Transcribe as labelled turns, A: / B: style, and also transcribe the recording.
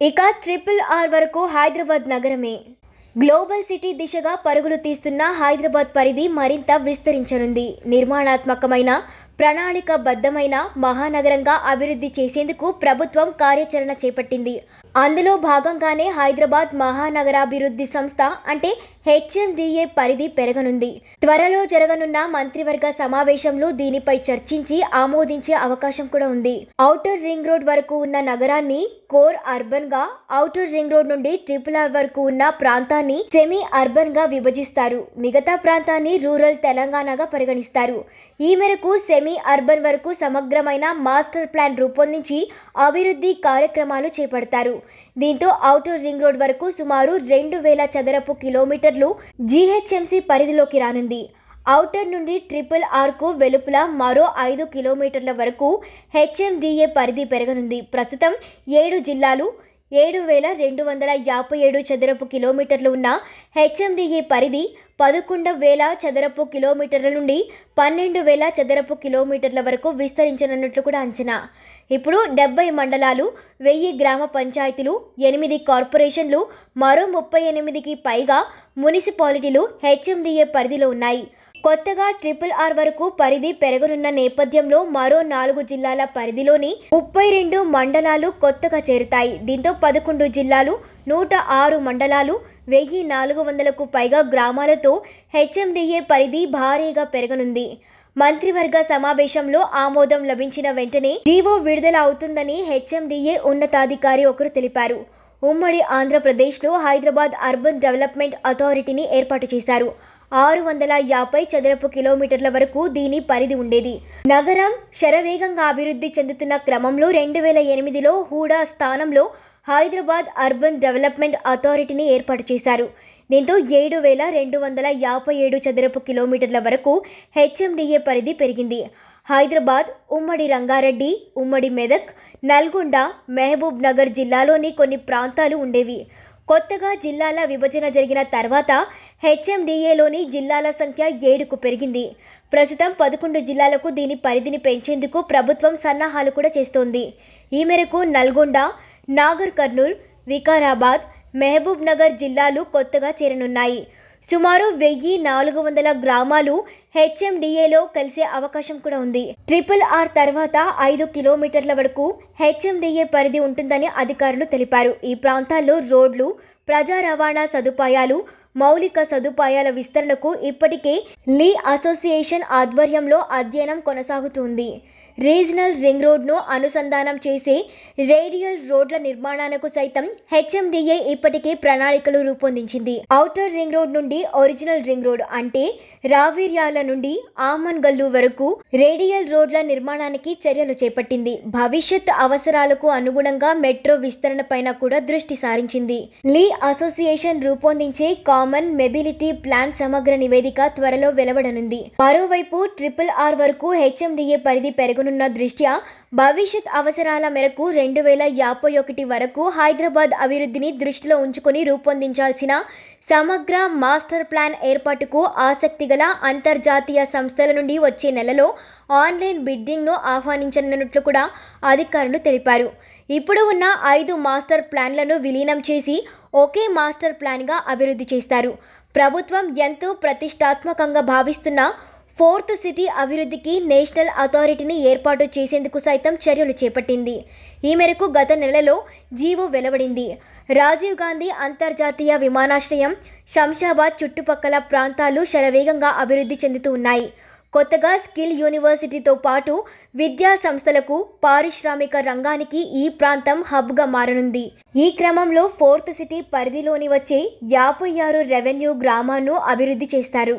A: ఇక triple R వరకు Hyderabad నగరమే. Global city దిశగా పరుగులు తీస్తున్న హైదరాబాద్ పరిధి మరింత విస్తరించనుంది. నిర్మాణాత్మకమైన ప్రణాళికబద్ధమైన మహానగరంగా అభివృద్ధి చేసేందుకు ప్రభుత్వం కార్యాచరణ చేపట్టింది. అందులో భాగంగానే హైదరాబాద్ మహానగరాభివృద్ధి సంస్థ అంటే హెచ్ఎండిఏ పరిధి పెరగనుంది. త్వరలో జరగనున్న మంత్రివర్గ సమావేశంలో దీనిపై చర్చించి ఆమోదించే అవకాశం కూడా ఉంది. ఔటర్ రింగ్ రోడ్ వరకు ఉన్న నగరాన్ని కోర్ అర్బన్గా ఔటర్ రింగ్ రోడ్ నుండి ట్రిపుల్ ఆర్ వరకు ఉన్న ప్రాంతాన్ని సెమీ అర్బన్గా విభజిస్తారు. మిగతా ప్రాంతాన్ని రూరల్ తెలంగాణగా పరిగణిస్తారు. ఈ మేరకు సెమీ అర్బన్ వరకు సమగ్రమైన మాస్టర్ ప్లాన్ రూపొందించి అభివృద్ధి కార్యక్రమాలు చేపడతారు. దీంతో ఔటర్ రింగ్ రోడ్ వరకు సుమారు రెండు వేల చదరపు కిలోమీటర్లు జీహెచ్ఎంసీ పరిధిలోకి రానుంది. ఔటర్ నుండి ట్రిపుల్ ఆర్కు వెలుపల మరో ఐదు కిలోమీటర్ల వరకు హెచ్ఎండిఏ పరిధి పెరగనుంది. ప్రస్తుతం ఏడు జిల్లాలు ఏడు వేల రెండు వందల యాభై ఏడు చదరపు కిలోమీటర్లు ఉన్న హెచ్ఎండిఏ పరిధి పదకొండు వేల చదరపు కిలోమీటర్ల నుండి పన్నెండు వేల చదరపు కిలోమీటర్ల వరకు విస్తరించనున్నట్లు కూడా అంచనా. ఇప్పుడు డెబ్బై మండలాలు వెయ్యి గ్రామ పంచాయతీలు ఎనిమిది కార్పొరేషన్లు మరో ముప్పై ఎనిమిదికి పైగా మున్సిపాలిటీలు హెచ్ఎండిఏ పరిధిలో ఉన్నాయి. కొత్తగా ట్రిపుల్ ఆర్ వరకు పరిధి పెరగనున్న నేపథ్యంలో మరో నాలుగు జిల్లాల పరిధిలోని ముప్పై రెండు మండలాలు కొత్తగా చేరుతాయి. దీంతో పదకొండు జిల్లాలు నూట ఆరు మండలాలు వెయ్యి నాలుగు వందలకు పైగా గ్రామాలతో హెచ్ఎండిఏ పరిధి భారీగా పెరగనుంది. మంత్రివర్గ సమావేశంలో ఆమోదం లభించిన వెంటనే జీవో విడుదల అవుతుందని హెచ్ఎండిఏ ఉన్నతాధికారి ఒకరు తెలిపారు. ఉమ్మడి ఆంధ్రప్రదేశ్లో హైదరాబాద్ అర్బన్ డెవలప్మెంట్ అథారిటీని ఏర్పాటు చేశారు. ఆరు వందల యాభై చదరపు కిలోమీటర్ల వరకు దీని పరిధి ఉండేది. నగరం శరవేగంగా అభివృద్ధి చెందుతున్న క్రమంలో రెండు వేల ఎనిమిదిలో హూడా స్థానంలో హైదరాబాద్ అర్బన్ డెవలప్మెంట్ అథారిటీని ఏర్పాటు చేశారు. దీంతో ఏడు వేల రెండు వందల యాభై ఏడు చదరపు కిలోమీటర్ల వరకు హెచ్ఎండిఏ పరిధి పెరిగింది. హైదరాబాద్ ఉమ్మడి రంగారెడ్డి ఉమ్మడి మెదక్ నల్గొండ మహబూబ్ నగర్ జిల్లాలోని కొన్ని ప్రాంతాలు ఉండేవి. కొత్తగా జిల్లాల విభజన జరిగిన తర్వాత హెచ్ఎండిఏలోని జిల్లాల సంఖ్య ఏడుకు పెరిగింది. ప్రస్తుతం పదకొండు జిల్లాలకు దీని పరిధిని పెంచేందుకు ప్రభుత్వం సన్నాహాలు కూడా చేస్తోంది. ఈ మేరకు నల్గొండ నాగర్ కర్నూల్ వికారాబాద్ మహబూబ్ నగర్ జిల్లాలు కొత్తగా చేరనున్నాయి. సుమారు వెయ్యి నాలుగు వందల గ్రామాలు హెచ్ఎండిఏలో కలిసే అవకాశం కూడా ఉంది. ట్రిపుల్ ఆర్ తర్వాత ఐదు కిలోమీటర్ల వరకు హెచ్ఎండిఏ పరిధి ఉంటుందని అధికారులు తెలిపారు. ఈ ప్రాంతాల్లో రోడ్లు ప్రజా రవాణా సదుపాయాలు మౌలిక సదుపాయాల విస్తరణకు ఇప్పటికే లీ అసోసియేషన్ ఆధ్వర్యంలో అధ్యయనం కొనసాగుతుంది. రీజనల్ రింగ్ రోడ్ను అనుసంధానం చేసే రేడియల్ రోడ్ల నిర్మాణానికి సైతం హెచ్ఎండిఏ ఇప్పటికే ప్రణాళికలు రూపొందించింది. ఔటర్ రింగ్ రోడ్ నుండి ఒరిజినల్ రింగ్ రోడ్ అంటే రావిర్యాల నుండి ఆమన్ గల్లు వరకు రేడియల్ రోడ్ల నిర్మాణానికి చర్యలు చేపట్టింది. భవిష్యత్ అవసరాలకు అనుగుణంగా మెట్రో విస్తరణ పైన కూడా దృష్టి సారించింది. లీ అసోసియేషన్ రూపొందించే కామన్ మెబిలిటీ ప్లాన్ సమగ్ర నివేదిక త్వరలో వెలువడనుంది. మరోవైపు ట్రిపుల్ ఆర్ వరకు హెచ్ఎండిఏ పరిధి పెరుగునున్న దృష్ట్యా భవిష్యత్ అవసరాల మేరకు రెండు వేల యాభై ఒకటి వరకు హైదరాబాద్ అభివృద్ధిని దృష్టిలో ఉంచుకొని రూపొందించాల్సిన సమగ్ర మాస్టర్ ప్లాన్ ఏర్పాటుకు ఆసక్తి గల అంతర్జాతీయ సంస్థల నుండి వచ్చే నెలలో ఆన్లైన్ బిడ్డింగ్ను ఆహ్వానించనున్నట్లు కూడా అధికారులు తెలిపారు. ఇప్పుడు ఉన్న ఐదు మాస్టర్ ప్లాన్లను విలీనం చేసి ఒకే మాస్టర్ ప్లాన్గా అభివృద్ధి చేస్తారు. ప్రభుత్వం ఎంతో ప్రతిష్టాత్మకంగా భావిస్తున్న ఫోర్త్ సిటీ అభివృద్ధికి నేషనల్ అథారిటీని ఏర్పాటు చేసేందుకు సైతం చర్యలు చేపట్టింది. ఈ మేరకు గత నెలలో జీవో వెలువడింది. రాజీవ్ గాంధీ అంతర్జాతీయ విమానాశ్రయం శంషాబాద్ చుట్టుపక్కల ప్రాంతాలు శరవేగంగా అభివృద్ధి చెందుతూ ఉన్నాయి. కొత్తగా స్కిల్ యూనివర్సిటీతో పాటు విద్యా సంస్థలకు పారిశ్రామిక రంగానికి ఈ ప్రాంతం హబ్గా మారనుంది. ఈ క్రమంలో ఫోర్త్ సిటీ పరిధిలోని వచ్చే యాభై ఆరు రెవెన్యూ గ్రామాలను అభివృద్ధి చేస్తారు.